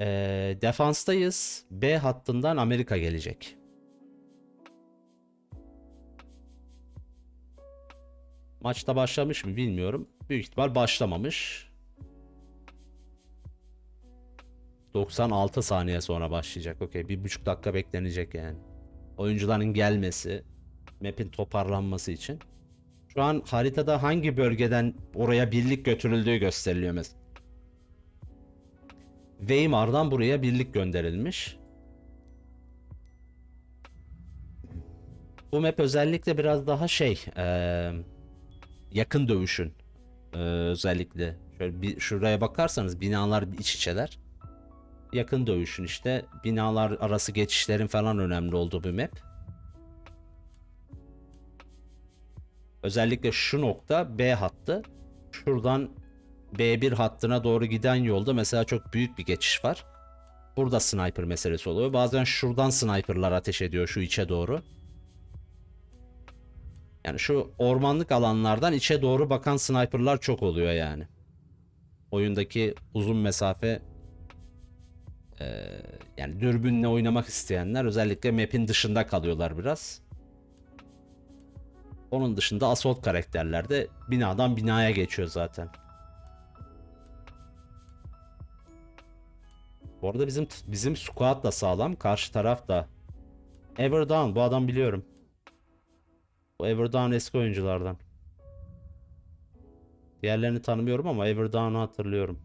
Ee, defanstayız. B hattından Amerika gelecek. Maçta başlamış mı bilmiyorum. Büyük ihtimal başlamamış. 96 saniye sonra başlayacak. Okey. Bir buçuk dakika beklenecek yani. Oyuncuların gelmesi, map'in toparlanması için. Şu an haritada hangi bölgeden oraya birlik götürüldüğü gösteriliyor mesela. Weimar'dan buraya birlik gönderilmiş. Bu map özellikle biraz daha şey, eee, yakın dövüşün eee, özellikle. Şöyle bir şuraya bakarsanız binalar iç içeler. Yakın dövüşün işte binalar arası geçişlerin falan önemli olduğu bir map. Özellikle şu nokta B hattı. Şuradan B1 hattına doğru giden yolda mesela çok büyük bir geçiş var. Burada sniper meselesi oluyor. Bazen şuradan sniperlar ateş ediyor şu içe doğru. Yani şu ormanlık alanlardan içe doğru bakan sniperlar çok oluyor yani. Oyundaki uzun mesafe yani dürbünle oynamak isteyenler özellikle map'in dışında kalıyorlar biraz. Onun dışında assault karakterler de binadan binaya geçiyor zaten. Bu arada bizim bizim squad da sağlam. Karşı taraf da. Everdown bu adam biliyorum. Bu Everdown eski oyunculardan. Diğerlerini tanımıyorum ama Everdown'u hatırlıyorum.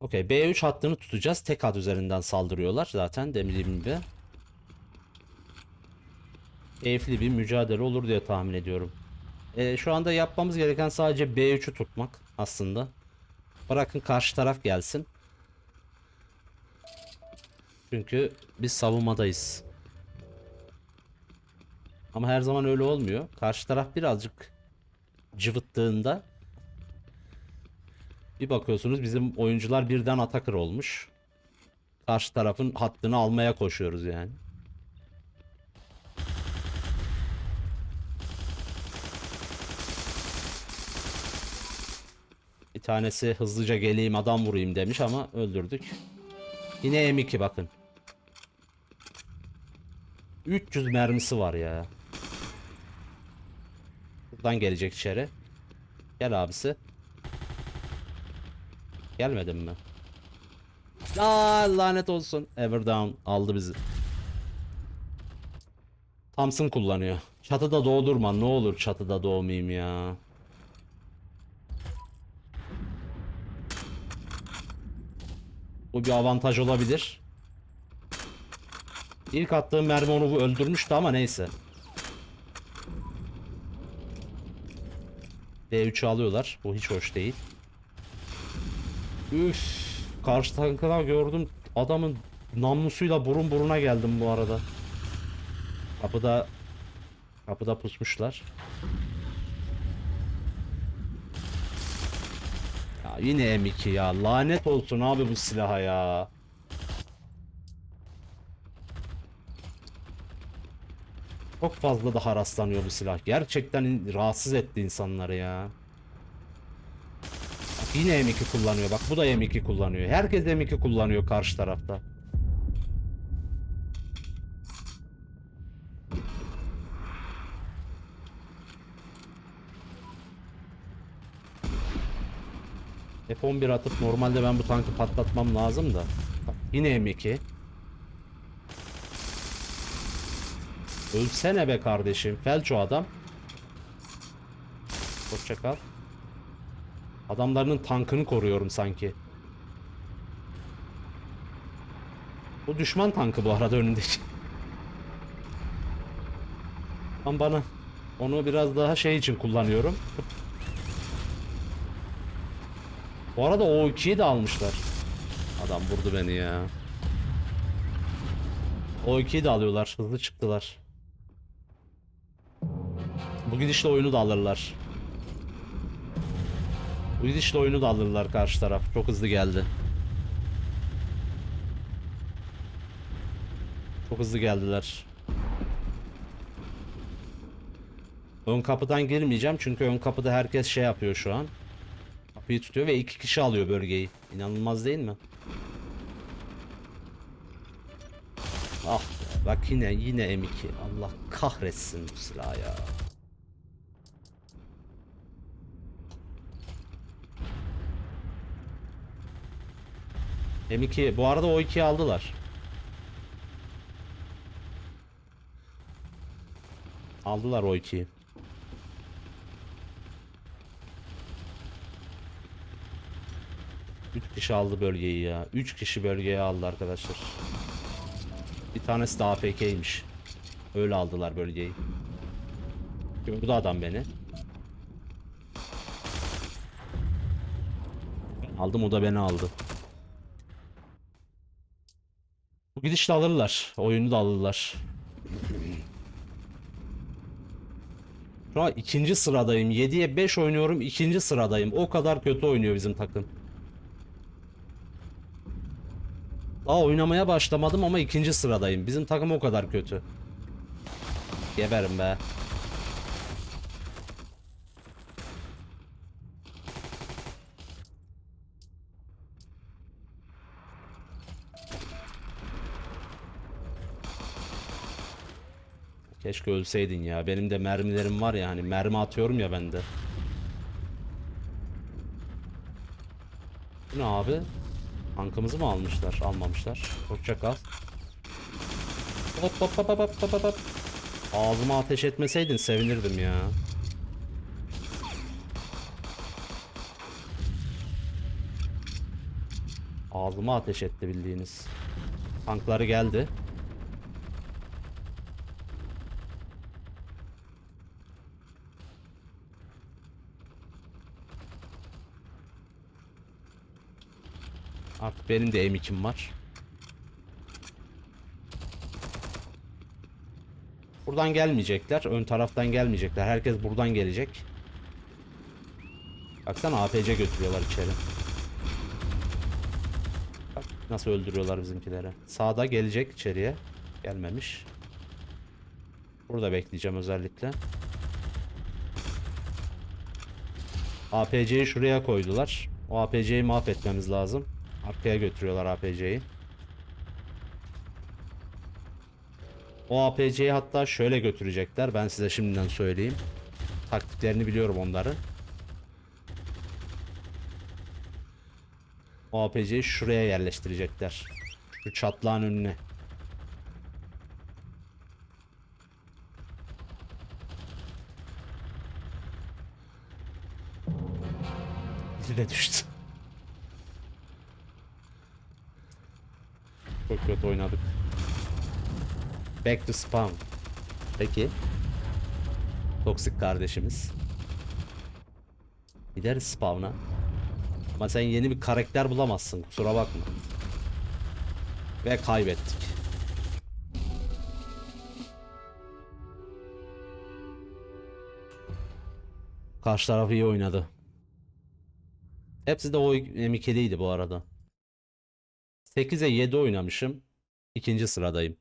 Okey B3 hattını tutacağız. Tek hat üzerinden saldırıyorlar zaten dediğim gibi. Keyifli bir mücadele olur diye tahmin ediyorum. Ee, şu anda yapmamız gereken sadece B3'ü tutmak aslında. Bırakın karşı taraf gelsin. Çünkü biz savunmadayız. Ama her zaman öyle olmuyor. Karşı taraf birazcık cıvıttığında bir bakıyorsunuz bizim oyuncular birden atakır olmuş. Karşı tarafın hattını almaya koşuyoruz yani. Bir tanesi hızlıca geleyim adam vurayım demiş ama öldürdük. Yine M2 bakın. 300 mermisi var ya. Buradan gelecek içeri. Gel abisi. Gelmedin mi? Aa, lanet olsun. Everdown aldı bizi. Thompson kullanıyor. Çatıda doğdurma ne olur çatıda doğmayayım ya. Bu bir avantaj olabilir. İlk attığım mermi onu öldürmüştü ama neyse. B3'ü alıyorlar. Bu hiç hoş değil. Üf, karşı tankına gördüm. Adamın namlusuyla burun buruna geldim bu arada. Kapıda kapıda pusmuşlar. Yine M2 ya. Lanet olsun abi bu silaha ya. Çok fazla daha rastlanıyor bu silah. Gerçekten rahatsız etti insanları ya. Bak yine M2 kullanıyor. Bak bu da M2 kullanıyor. Herkes M2 kullanıyor karşı tarafta. F11 atıp normalde ben bu tankı patlatmam lazım da. Yine M2. Ölsene be kardeşim. Felç o adam. Hoşça kal. Adamlarının tankını koruyorum sanki. Bu düşman tankı bu arada önündeki. Lan bana onu biraz daha şey için kullanıyorum. Bu arada o 2'yi de almışlar. Adam vurdu beni ya. O 2'yi de alıyorlar. Hızlı çıktılar. Bu gidişle oyunu da alırlar. Bu gidişle oyunu da alırlar karşı taraf. Çok hızlı geldi. Çok hızlı geldiler. Ön kapıdan girmeyeceğim çünkü ön kapıda herkes şey yapıyor şu an. Kapıyı tutuyor ve iki kişi alıyor bölgeyi. İnanılmaz değil mi? Ah be, bak yine yine M2. Allah kahretsin bu silah ya. M2 bu arada o 2'yi aldılar. Aldılar o 2'yi. Üç kişi aldı bölgeyi ya. 3 kişi bölgeye aldı arkadaşlar. Bir tanesi de AFK'ymiş. Öyle aldılar bölgeyi. Gördü adam beni. Aldım o da beni aldı. Bu gidişle alırlar. Oyunu da alırlar. Şu an ikinci sıradayım. 7'ye 5 oynuyorum. ikinci sıradayım. O kadar kötü oynuyor bizim takım. Daha oynamaya başlamadım ama ikinci sıradayım. Bizim takım o kadar kötü. Geberim be. Keşke ölseydin ya. Benim de mermilerim var ya hani mermi atıyorum ya ben de. Bu ne abi? Tankımızı mı almışlar? Almamışlar. Hoşça kal. Hop hop hop hop hop hop hop. Ağzıma ateş etmeseydin sevinirdim ya. Ağzıma ateş etti bildiğiniz. Tankları geldi. Artık benim de M2'm var. Buradan gelmeyecekler. Ön taraftan gelmeyecekler. Herkes buradan gelecek. Baksana APC götürüyorlar içeri. Bak nasıl öldürüyorlar bizimkileri. Sağda gelecek içeriye. Gelmemiş. Burada bekleyeceğim özellikle. APC'yi şuraya koydular. O APC'yi mahvetmemiz lazım. Arkaya götürüyorlar APC'yi. O APC'yi hatta şöyle götürecekler. Ben size şimdiden söyleyeyim. Taktiklerini biliyorum onları. O APC'yi şuraya yerleştirecekler. Şu çatlağın önüne. De düştü. Çok kötü oynadık. Back to spawn. Peki. Toksik kardeşimiz. Gideriz spawn'a. Ama sen yeni bir karakter bulamazsın. Kusura bakma. Ve kaybettik. Karşı taraf iyi oynadı. Hepsi de o M2'liydi bu arada. 8'e 7 oynamışım. İkinci sıradayım.